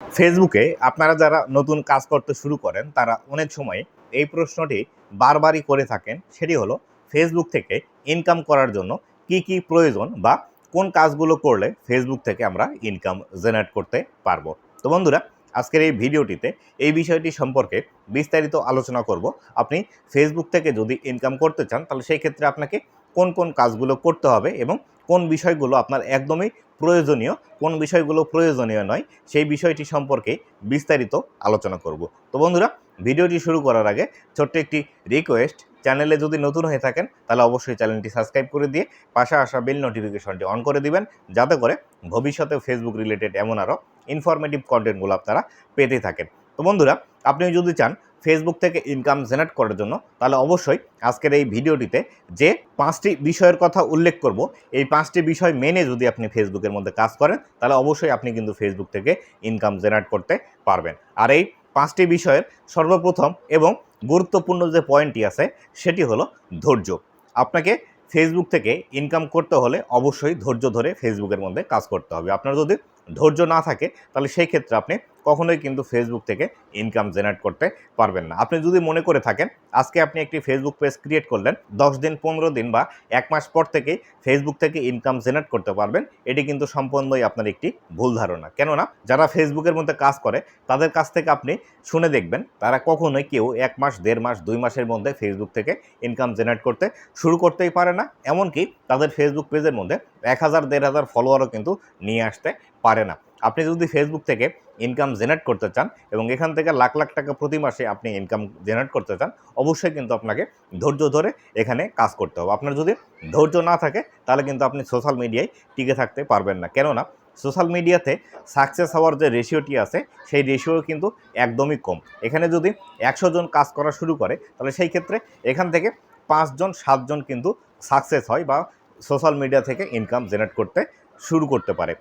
ফেসবুকে আপনারা যারা নতুন কাজ করতে শুরু করেন, তারা অনেক সময় এই প্রশ্নটি বারবারই করে থাকেন। সেটি হলো, ফেসবুক থেকে ইনকাম করার জন্য কি কি প্রয়োজন বা কোন কাজগুলো করলে ফেসবুক থেকে আমরা ইনকাম জেনারেট করতে পারব। তো বন্ধুরা, আজকের এই ভিডিওটিতে এই বিষয়টি সম্পর্কে বিস্তারিত আলোচনা করব। আপনি ফেসবুক থেকে যদি ইনকাম করতে চান, তাহলে সেই ক্ষেত্রে আপনাকে কোন কোন কাজগুলো করতে হবে এবং কোন বিষয়গুলো আপনার একদমই প্রয়োজনীয়, কোন বিষয়গুলো প্রয়োজনীয় নয়, সেই বিষয়টি সম্পর্কে বিস্তারিত আলোচনা করব। তো বন্ধুরা, ভিডিওটি শুরু করার আগে ছোট্ট একটি রিকোয়েস্ট চ্যানেলে যদি নতুন হয়ে থাকেন, তাহলে অবশ্যই চ্যানেলটি সাবস্ক্রাইব করে দিয়ে পাশে আসা বেল নোটিফিকেশনটি অন করে দিবেন, যাতে করে ভবিষ্যতে ফেসবুক রিলেটেড এমন আরও ইনফরমেটিভ কন্টেন্টগুলো আপনারা পেতে থাকেন। তো বন্ধুরা আপনি যদি চান ফেসবুক থেকে ইনকাম জেনারেট করার জন্য, তাহলে অবশ্যই আজকের এই ভিডিওটিতে যে পাঁচটি বিষয়ের কথা উল্লেখ করব, এই পাঁচটি বিষয় মেনে যদি আপনি ফেসবুকের মধ্যে কাজ করেন, তাহলে অবশ্যই আপনি কিন্তু ফেসবুক থেকে ইনকাম জেনারেট করতে পারবেন। আর এই পাঁচটি বিষয়ের সর্বপ্রথম এবং গুরুত্বপূর্ণ যে পয়েন্টটি আছে, সেটি হলো ধৈর্য। আপনাকে ফেসবুক থেকে ইনকাম করতে হলে অবশ্যই ধৈর্য ধরে ফেসবুকের মধ্যে কাজ করতে হবে। আপনার যদি ধৈর্য না থাকে, তাহলে সেই ক্ষেত্রে আপনি কখনোই কিন্তু ফেসবুক থেকে ইনকাম জেনারেট করতে পারবেন না। আপনি যদি মনে করে থাকেন, আজকে আপনি একটি ফেসবুক পেজ ক্রিয়েট করলেন, দশ দিন, পনেরো দিন বা এক মাস পর থেকেই ফেসবুক থেকে ইনকাম জেনারেট করতে পারবেন, এটি কিন্তু সম্পূর্ণই আপনার একটি ভুল ধারণা। কেননা, যারা ফেসবুকের মধ্যে কাজ করে, তাদের কাছ থেকে আপনি শুনে দেখবেন, তারা কখনোই কেউ এক মাস, দেড় মাস, দুই মাসের মধ্যে ফেসবুক থেকে ইনকাম জেনারেট করতে শুরু করতেই পারে না, এমনকি তাদের ফেসবুক পেজের মধ্যে এক হাজার, দেড় হাজার ফলোয়ারও কিন্তু নিয়ে আসতে পারে না। আপনি যদি ফেসবুক থেকে ইনকাম জেনারেট করতে চান এবং এখান থেকে লাখ লাখ টাকা প্রতি মাসে আপনি ইনকাম জেনারেট করতে চান, অবশ্যই কিন্তু আপনাকে ধৈর্য ধরে এখানে কাজ করতে হবে। আপনার যদি ধৈর্য না থাকে, তাহলে কিন্তু আপনি সোশ্যাল মিডিয়ায় টিকে থাকতে পারবেন না। কেননা সোশ্যাল মিডিয়াতে সাকসেস হওয়ার যে রেশিওটি আছে, সেই রেশিও কিন্তু একদমই কম। এখানে যদি একশো জন কাজ করা শুরু করে, তাহলে সেই ক্ষেত্রে এখান থেকে পাঁচজন সাতজন কিন্তু সাকসেস হয় বা সোশ্যাল মিডিয়া থেকে ইনকাম জেনারেট করতে শুরু করতে পারে।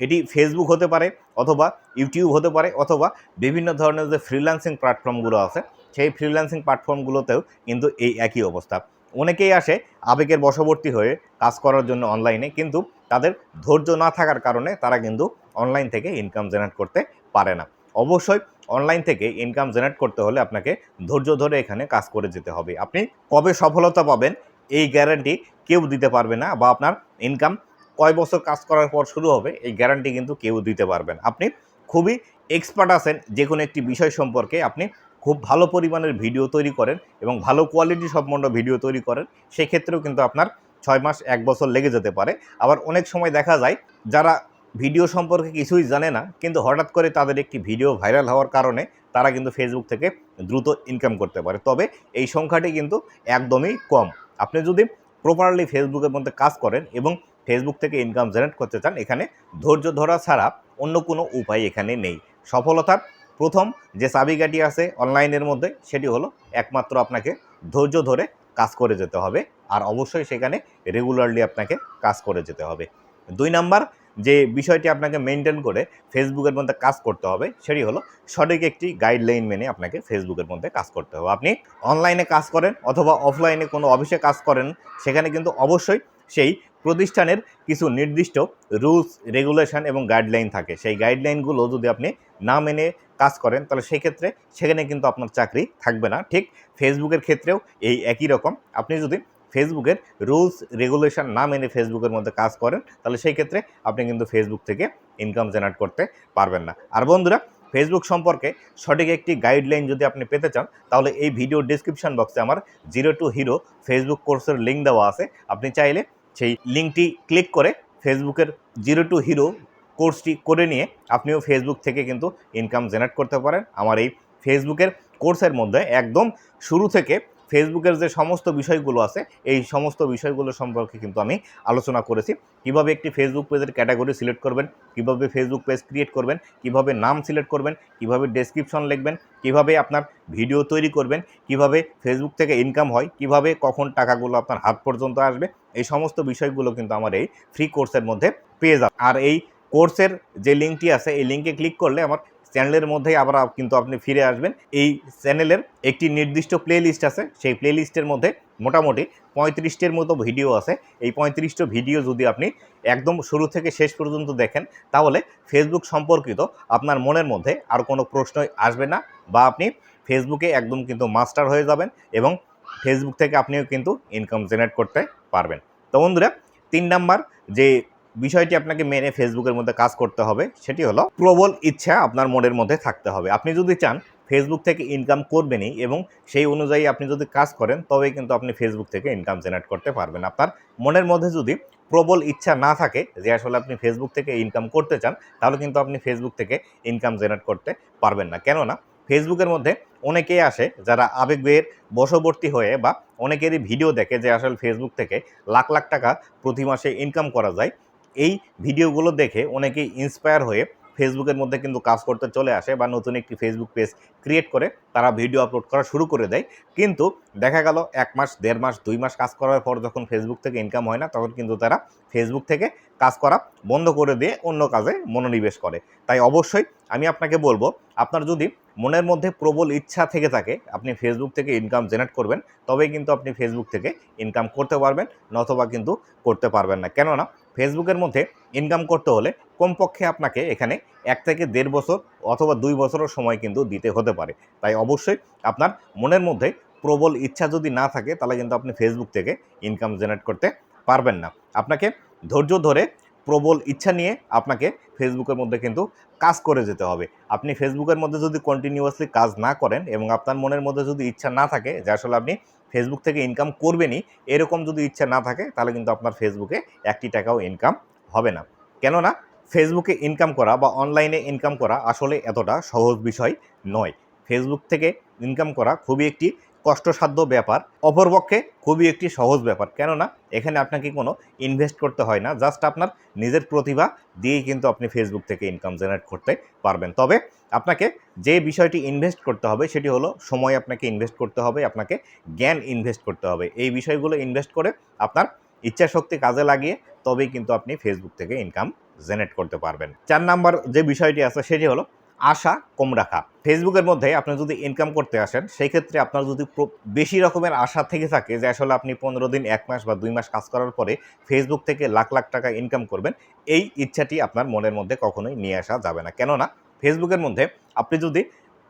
এটি ফেসবুক হতে পারে অথবা ইউটিউব হতে পারে অথবা বিভিন্ন ধরনের যে ফ্রিল্যান্সিং প্ল্যাটফর্মগুলো আছে, সেই ফ্রিল্যান্সিং প্ল্যাটফর্মগুলোতেও কিন্তু এই একই অবস্থা। অনেকেই আসে আবেগের বশবর্তী হয়ে কাজ করার জন্য অনলাইনে কিন্তু তাদের ধৈর্য না থাকার কারণে তারা কিন্তু অনলাইন থেকে ইনকাম জেনারেট করতে পারে না। অবশ্যই অনলাইন থেকে ইনকাম জেনারেট করতে হলে আপনাকে ধৈর্য ধরে এখানে কাজ করে যেতে হবে। আপনি কবে সফলতা পাবেন এই গ্যারান্টি কেউ দিতে পারবে না বা আপনার ইনকাম কয় বছর কাজ করার পর শুরু হবে, এই গ্যারান্টি কিন্তু কেউ দিতে পারবেন আপনি খুবই এক্সপার্ট আছেন, যে কোনো একটি বিষয় সম্পর্কে আপনি খুব ভালো পরিমাণের ভিডিও তৈরি করেন এবং ভালো কোয়ালিটি সম্পন্ন ভিডিও তৈরি করেন, সেক্ষেত্রেও কিন্তু আপনার ছয় মাস, এক বছর লেগে যেতে পারে। আবার অনেক সময় দেখা যায়, যারা ভিডিও সম্পর্কে কিছুই জানে না, কিন্তু হঠাৎ করে তাদের একটি ভিডিও ভাইরাল হওয়ার কারণে তারা কিন্তু ফেসবুক থেকে দ্রুত ইনকাম করতে পারে। তবে এই সংখ্যাটি কিন্তু একদমই কম। আপনি যদি প্রপারলি ফেসবুকের মধ্যে কাজ করেন এবং ফেসবুক থেকে ইনকাম জেনারেট করতে চান, এখানে ধৈর্য ধরা ছাড়া অন্য কোনো উপায় এখানে নেই। সফলতার প্রথম যে চাবিকাঠি আছে অনলাইনের মধ্যে, সেটি হলো একমাত্র আপনাকে ধৈর্য ধরে কাজ করে যেতে হবে আর অবশ্যই সেখানে রেগুলারলি আপনাকে কাজ করে যেতে হবে। দুই নাম্বার, যে বিষয়টি আপনাকে মেনটেন করে ফেসবুকের মধ্যে কাজ করতে হবে, সেটি হলো সঠিক একটি গাইডলাইন মেনে আপনাকে ফেসবুকের মধ্যে কাজ করতে হবে। আপনি অনলাইনে কাজ করেন অথবা অফলাইনে কোনো অফিসে কাজ করেন, সেখানে কিন্তু অবশ্যই সেই প্রতিষ্ঠানের কিছু নির্দিষ্ট রুলস, রেগুলেশন এবং গাইডলাইন থাকে। সেই গাইডলাইনগুলো যদি আপনি না মেনে কাজ করেন, তাহলে সেই ক্ষেত্রে সেখানে কিন্তু আপনার চাকরি থাকবে না। ঠিক ফেসবুকের ক্ষেত্রেও এই একই রকম। আপনি যদি ফেসবুকের রুলস, রেগুলেশন না মেনে ফেসবুকের মধ্যে কাজ করেন, তাহলে সেই ক্ষেত্রে আপনি কিন্তু ফেসবুক থেকে ইনকাম জেনারেট করতে পারবেন না। আর বন্ধুরা, ফেসবুক সম্পর্কে সঠিক একটি গাইডলাইন যদি আপনি পেতে চান, তাহলে এই ভিডিও ডিসক্রিপশন বক্সে আমার জিরো টু হিরো ফেসবুক কোর্সের লিঙ্ক দেওয়া আছে। আপনি চাইলে সেই লিঙ্কটি ক্লিক করে ফেসবুকের জিরো টু হিরো কোর্সটি করে নিয়ে আপনিও ফেসবুক থেকে কিন্তু ইনকাম জেনারেট করতে পারেন। আমার এই ফেসবুকের কোর্সের মধ্যে একদম শুরু থেকে ফেসবুকের যে সমস্ত বিষয়গুলো আছে, এই সমস্ত বিষয়গুলো সম্পর্কে কিন্তু আমি আলোচনা করেছি। কীভাবে একটি ফেসবুক পেজের ক্যাটাগরি সিলেক্ট করবেন, কীভাবে ফেসবুক পেজ ক্রিয়েট করবেন, কীভাবে নাম সিলেক্ট করবেন, কীভাবে ডেসক্রিপশন লিখবেন, কীভাবে আপনার ভিডিও তৈরি করবেন, কীভাবে ফেসবুক থেকে ইনকাম হয়, কীভাবে কখন টাকাগুলো আপনার হাত পর্যন্ত আসবে, এই সমস্ত বিষয়গুলো কিন্তু আমার এই ফ্রি কোর্সের মধ্যে পেয়ে যাবে আর এই কোর্সের যে লিঙ্কটি আছে, এই লিঙ্কে ক্লিক করলে আমার চ্যানেলের মধ্যেই আবার কিন্তু আপনি ফিরে আসবেন। এই চ্যানেলের একটি নির্দিষ্ট প্লে লিস্ট আছে। সেই প্লে লিস্টের মধ্যে মোটামুটি পঁয়ত্রিশটির মতো ভিডিও আছে। এই পঁয়ত্রিশটা ভিডিও যদি আপনি একদম শুরু থেকে শেষ পর্যন্ত দেখেন, তাহলে ফেসবুক সম্পর্কিত আপনার মনের মধ্যে আর কোনো প্রশ্নই আসবে না বা আপনি ফেসবুকে একদম কিন্তু মাস্টার হয়ে যাবেন এবং ফেসবুক থেকে আপনিও কিন্তু ইনকাম জেনারেট করতে পারবেন। তো বন্ধুরা, তিন নাম্বার যে বিষয়টি আপনাকে মেনে ফেসবুকের মধ্যে কাজ করতে হবে, সেটি হলো প্রবল ইচ্ছা আপনার মনের মধ্যে থাকতে হবে। আপনি যদি চান ফেসবুক থেকে ইনকাম করবেনই এবং সেই অনুযায়ী আপনি যদি কাজ করেন, তবেই কিন্তু আপনি ফেসবুক থেকে ইনকাম জেনারেট করতে পারবেন। আপনার মনের মধ্যে যদি প্রবল ইচ্ছা না থাকে যে আসলে আপনি ফেসবুক থেকে ইনকাম করতে চান, তাহলে কিন্তু আপনি ফেসবুক থেকে ইনকাম জেনারেট করতে পারবেন না। কেননা ফেসবুকের মধ্যে অনেকেই আসে যারা আবেগের বশবর্তী হয়ে বা অনেকেরই ভিডিও দেখে যে আসলে ফেসবুক থেকে লাখ লাখ টাকা প্রতি মাসে ইনকাম করা যায়। এই ভিডিওগুলো দেখে অনেকেই ইন্সপায়ার হয়ে ফেসবুকের মধ্যে কিন্তু কাজ করতে চলে আসে বা নতুন একটি ফেসবুক পেজ ক্রিয়েট করে তারা ভিডিও আপলোড করা শুরু করে দেয়। কিন্তু দেখা গেল এক মাস, দেড় মাস, দুই মাস কাজ করার পর যখন ফেসবুক থেকে ইনকাম হয় না, তখন কিন্তু তারা ফেসবুক থেকে কাজ করা বন্ধ করে দিয়ে অন্য কাজে মনোনিবেশ করে। তাই অবশ্যই আমি আপনাকে বলব, আপনার যদি মনের মধ্যে প্রবল ইচ্ছা থেকে থাকে, আপনি ফেসবুক থেকে ইনকাম জেনারেট করবেন, তবেই কিন্তু আপনি ফেসবুক থেকে ইনকাম করতে পারবেন, নতবা কিন্তু করতে পারবেন না। কেননা ফেসবুকের মধ্যে ইনকাম করতে হলে কমপক্ষে আপনাকে এখানে এক থেকে দেড় বছর অথবা দুই বছরের সময় কিন্তু দিতে হতে পারে। তাই অবশ্যই আপনার মনের মধ্যে প্রবল ইচ্ছা যদি না থাকে, তাহলে কিন্তু আপনি ফেসবুক থেকে ইনকাম জেনারেট করতে পারবেন না। আপনাকে ধৈর্য ধরে প্রবল ইচ্ছা নিয়ে আপনাকে ফেসবুকের মধ্যে কিন্তু কাজ করে যেতে হবে। আপনি ফেসবুকের মধ্যে যদি কন্টিনিউয়াসলি কাজ না করেন এবং আপনার মনের মধ্যে যদি ইচ্ছা না থাকে যে আসলে আপনি ফেসবুক থেকে ইনকাম করবেনই, এরকম যদি ইচ্ছা না থাকে, তাহলে কিন্তু আপনার ফেসবুকে একটি টাকাও ইনকাম হবে না। কেননা ফেসবুকে ইনকাম করা বা অনলাইনে ইনকাম করা আসলে এতটা সহজ বিষয় নয়। ফেসবুক থেকে ইনকাম করা খুবই একটি কষ্টসাধ্য ব্যাপার, অপরপক্ষে খুবই একটি সহজ ব্যাপার। কেননা, এখানে আপনাকে কোনো ইনভেস্ট করতে হয় না জাস্ট আপনার নিজের প্রতিভা দিয়েই কিন্তু আপনি ফেসবুক থেকে ইনকাম জেনারেট করতে পারবেন। তবে আপনাকে যে বিষয়টি ইনভেস্ট করতে হবে, সেটি হলো সময় আপনাকে ইনভেস্ট করতে হবে, আপনাকে জ্ঞান ইনভেস্ট করতে হবে। এই বিষয়গুলো ইনভেস্ট করে আপনার ইচ্ছা শক্তি কাজে লাগিয়ে তবেই কিন্তু আপনি ফেসবুক থেকে ইনকাম জেনারেট করতে পারবেন। চার নাম্বার যে বিষয়টি আছে, সেটি হলো আশা কম রাখা। ফেসবুকের মধ্যে আপনি যদি ইনকাম করতে আসেন সেই ক্ষেত্রে আপনার যদি বেশি রকমের আশা থেকে থাকে যে আসলে আপনি পনেরো দিন, এক মাস বা দুই মাস কাজ করার পরে ফেসবুক থেকে লাখ লাখ টাকা ইনকাম করবেন, এই ইচ্ছাটি আপনার মনের মধ্যে কখনোই নিয়ে আসা যাবে না। কেননা ফেসবুকের মধ্যে আপনি যদি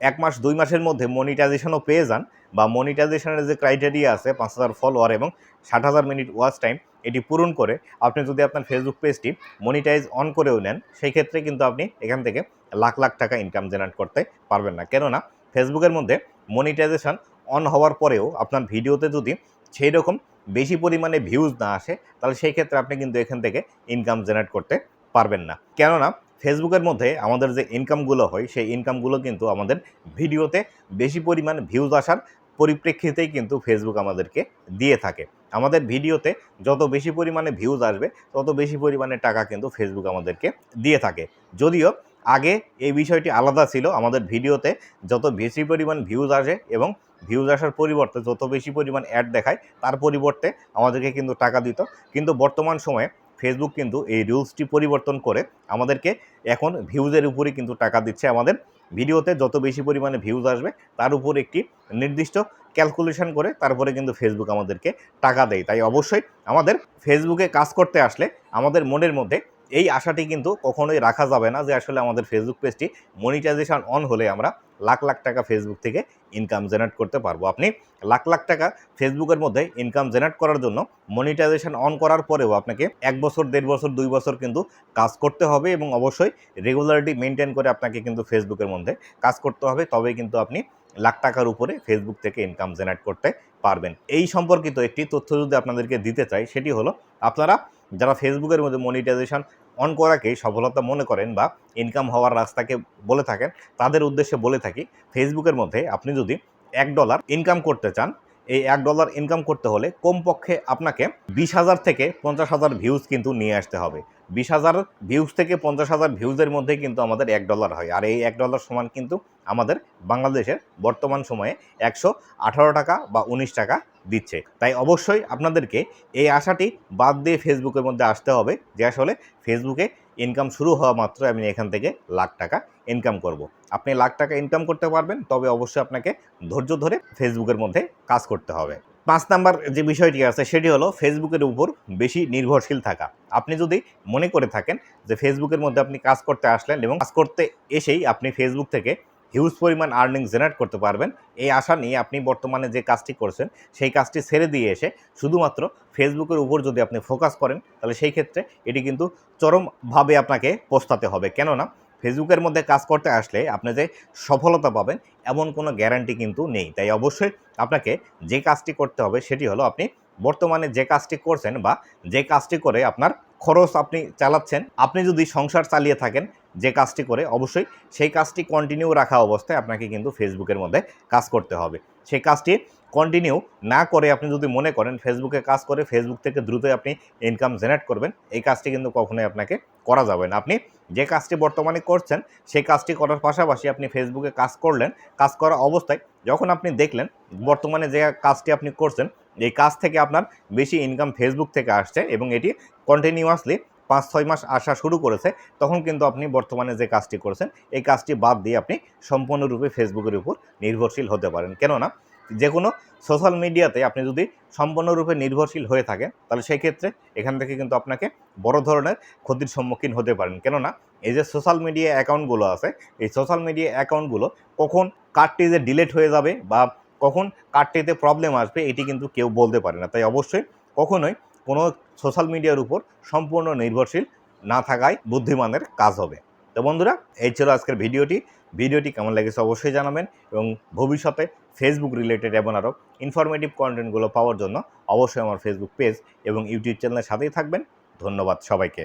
এক মাস, দুই মাসের মধ্যে মনিটাইজেশনও পেয়ে যান বা মনিটাইজেশনের যে ক্রাইটেরিয়া আছে, পাঁচ হাজার ফলোয়ার এবং ষাট হাজার মিনিট ওয়াচ টাইম এটি পূরণ করে আপনি যদি আপনার ফেসবুক পেজটি মনিটাইজ অন করেও নেন, সেই ক্ষেত্রে কিন্তু আপনি এখান থেকে লাখ লাখ টাকা ইনকাম জেনারেট করতে পারবেন না। কেননা ফেসবুকের মধ্যে মনিটাইজেশন অন হওয়ার পরেও আপনার ভিডিওতে যদি সেই রকম বেশি পরিমাণে ভিউজ না আসে, তাহলে সেই ক্ষেত্রে আপনি কিন্তু এখান থেকে ইনকাম জেনারেট করতে পারবেন না। কেননা ফেসবুকের মধ্যে আমাদের যে ইনকামগুলো হয়, সেই ইনকামগুলো কিন্তু আমাদের ভিডিওতে বেশি পরিমাণ ভিউজ আসার পরিপ্রেক্ষিতেই কিন্তু ফেসবুক আমাদেরকে দিয়ে থাকে। আমাদের ভিডিওতে যত বেশি পরিমাণে ভিউজ আসবে, তত বেশি পরিমাণে টাকা কিন্তু ফেসবুক আমাদেরকে দিয়ে থাকে। যদিও আগে এই বিষয়টি আলাদা ছিল, আমাদের ভিডিওতে যত বেশি পরিমাণ ভিউজ আসে এবং ভিউজ আসার পরিবর্তে যত বেশি পরিমাণ অ্যাড দেখায়, তার পরিবর্তে আমাদেরকে কিন্তু টাকা দিত। কিন্তু বর্তমান সময়ে ফেসবুক কিন্তু এই রুলসটি পরিবর্তন করে আমাদেরকে এখন ভিউজের উপরে কিন্তু টাকা দিচ্ছে আমাদের ভিডিওতে যত বেশি পরিমাণে ভিউজ আসবে, তার উপর একটি নির্দিষ্ট ক্যালকুলেশন করে তারপরে কিন্তু ফেসবুক আমাদেরকে টাকা দেয়। তাই অবশ্যই আমাদের ফেসবুকে কাজ করতে আসলে আমাদের মনের মধ্যে এই আশাটি কিন্তু কখনোই রাখা যাবে না যে আসলে আমাদের ফেসবুক পেজটি মনিটাইজেশন অন হলে আমরা লাখ লাখ টাকা ফেসবুক থেকে ইনকাম জেনারেট করতে পারব। আপনি লাখ লাখ টাকা ফেসবুকের মধ্যে ইনকাম জেনারেট করার জন্য মনিটাইজেশন অন করার পরেও আপনাকে এক বছর, দেড় বছর, দুই বছর কিন্তু কাজ করতে হবে এবং অবশ্যই রেগুলারিটি মেনটেন করে আপনাকে কিন্তু ফেসবুকের মধ্যে কাজ করতে হবে। তবেই কিন্তু আপনি লাখ টাকার উপরে ফেসবুক থেকে ইনকাম জেনারেট করতে পারবেন। এই সম্পর্কিত একটি তথ্য যদি আপনাদেরকে দিতে চাই, সেটি হলো আপনারা যারা ফেসবুকের মধ্যে মনিটাইজেশন অন করাকেই সফলতা মনে করেন বা ইনকাম হওয়ার রাস্তাকে বলে থাকেন, তাদের উদ্দেশ্যে বলে থাকি ফেসবুকের মধ্যে আপনি যদি এক ডলার ইনকাম করতে চান, এই এক ডলার ইনকাম করতে হলে কমপক্ষে আপনাকে বিশ হাজার থেকে পঞ্চাশ হাজার ভিউজ কিন্তু নিয়ে আসতে হবে। বিশ হাজার ভিউজ থেকে পঞ্চাশ হাজার ভিউজের মধ্যে কিন্তু আমাদের এক ডলার হয়। আর এই এক ডলার সমান কিন্তু আমাদের বাংলাদেশের বর্তমান সময়ে একশো আঠারো টাকা বা উনিশ টাকা দিচ্ছে। তাই অবশ্যই আপনাদেরকে এই আশাটি বাদ দিয়ে ফেসবুকের মধ্যে আসতে হবে যে আসলে ফেসবুকে ইনকাম শুরু হওয়া মাত্র আমি এখান থেকে লাখ টাকা ইনকাম করব। আপনি লাখ টাকা ইনকাম করতে পারবেন, তবে অবশ্যই আপনাকে ধৈর্য ধরে ফেসবুকের মধ্যে কাজ করতে হবে। পাঁচ নাম্বার যে বিষয়টি আছে, সেটি হলো ফেসবুকের উপর বেশি নির্ভরশীল থাকা। আপনি যদি মনে করে থাকেন যে ফেসবুকের মধ্যে আপনি কাজ করতে আসলেন এবং কাজ করতে এসেই আপনি ফেসবুক থেকে হিউজ পরিমাণ আর্নিং জেনারেট করতে পারবেন। এই আশা নিয়ে আপনি বর্তমানে যে কাজটি করছেন, সেই কাজটি ছেড়ে দিয়ে এসে শুধুমাত্র ফেসবুকের উপর যদি আপনি ফোকাস করেন, তাহলে সেই ক্ষেত্রে এটি কিন্তু চরমভাবে আপনাকে পস্তাতে হবে। কেননা ফেসবুকের মধ্যে কাজ করতে আসলে আপনি যে সফলতা পাবেন, এমন কোনো গ্যারান্টি কিন্তু নেই। তাই অবশ্যই আপনাকে যে কাজটি করতে হবে, সেটি হলো আপনি বর্তমানে যে কাজটি করছেন বা যে কাজটি করে আপনার খরচ আপনি চালাচ্ছেন, আপনি যদি সংসার চালিয়ে থাকেন যে কাজটি করে অবশ্যই সেই কাজটি কন্টিনিউ রাখা অবস্থায় আপনাকে কিন্তু ফেসবুকের মধ্যে কাজ করতে হবে। সেই কাজটি কন্টিনিউ না করে আপনি যদি মনে করেন ফেসবুকে কাজ করে ফেসবুক থেকে দ্রুতই আপনি ইনকাম জেনারেট করবেন, এই কাজটি কিন্তু কখনোই আপনাকে করা যাবে না। আপনি যে কাজটি বর্তমানে করছেন, সেই কাজটি করার পাশাপাশি আপনি ফেসবুকে কাজ করলেন, কাজ করা অবস্থায় যখন আপনি দেখলেন বর্তমানে যে কাজটি আপনি করছেন, এই কাজ থেকে আপনার বেশি ইনকাম ফেসবুক থেকে আসছে এবং এটি কন্টিনিউয়াসলি পাঁচ ছয় মাস আসা শুরু করেছে, তখন কিন্তু আপনি বর্তমানে যে কাজটি করেছেন, এই কাজটি বাদ দিয়ে আপনি সম্পূর্ণরূপে ফেসবুকের উপর নির্ভরশীল হতে পারেন। কেননা যে কোনো সোশ্যাল মিডিয়াতে আপনি যদি সম্পূর্ণরূপে নির্ভরশীল হয়ে থাকেন, তাহলে সেই ক্ষেত্রে এখান থেকে কিন্তু আপনাকে বড় ধরনের ক্ষতির সম্মুখীন হতে পারেন। কেননা, এই যে সোশ্যাল মিডিয়া অ্যাকাউন্টগুলো আছে, এই সোশ্যাল মিডিয়া অ্যাকাউন্টগুলো কখন কার্ডটি যে ডিলেট হয়ে যাবে বা কখন কার্ডটিতে প্রবলেম আসবে, এটি কিন্তু কেউ বলতে পারে না। তাই অবশ্যই কখনোই কোনো সোশ্যাল মিডিয়ার উপর সম্পূর্ণ নির্ভরশীল না থাকায় বুদ্ধিমানের কাজ হবে। তো বন্ধুরা, এই ছিল আজকের ভিডিওটি। ভিডিওটি কেমন লেগেছে অবশ্যই জানাবেন এবং ভবিষ্যতে ফেসবুক রিলেটেড এবং আরও ইনফরমেটিভ কন্টেন্টগুলো পাওয়ার জন্য অবশ্যই আমার ফেসবুক পেজ এবং ইউটিউব চ্যানেলের সাথেই থাকবেন। ধন্যবাদ সবাইকে।